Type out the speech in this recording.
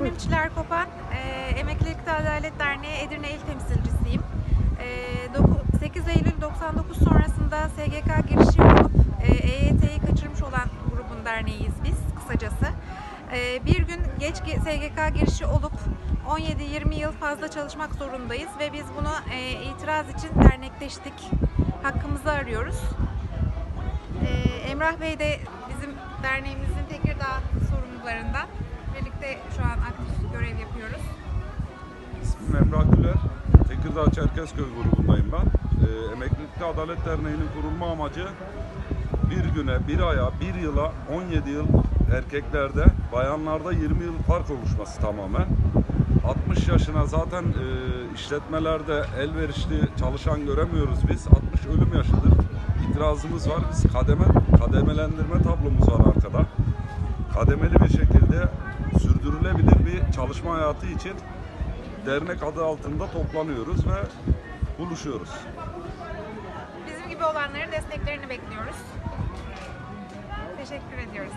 İsmim Çiler Kopan. Ee, Emeklilikte Adalet Derneği Edirne İl Temsilcisiyim. Doku- 8 Eylül 99 sonrasında SGK girişi olup e, EYT'yi kaçırmış olan grubun derneğiyiz biz kısacası. Ee, bir gün geç ge- SGK girişi olup 17-20 yıl fazla çalışmak zorundayız ve biz bunu e, itiraz için dernekleştik. Hakkımızı arıyoruz. Ee, Emrah Bey de bizim derneğimizin Tekirdağ sorumlularından. Birlikte şu an aktif görev yapıyoruz. İsmim Emrah Güler. Tekirdağ Çerkezköy grubundayım ben. Ee, Emeklilikte Adalet Derneği'nin kurulma amacı bir güne, bir aya, bir yıla 17 yıl erkeklerde, bayanlarda 20 yıl fark oluşması tamamen. 60 yaşına zaten e, işletmelerde elverişli çalışan göremiyoruz biz. 60 ölüm yaşıdır. İtirazımız var. Biz kademe, kademelendirme tablomuz var arkada. Kademeli bir şekilde çalışma hayatı için dernek adı altında toplanıyoruz ve buluşuyoruz. Bizim gibi olanların desteklerini bekliyoruz. Teşekkür ediyoruz.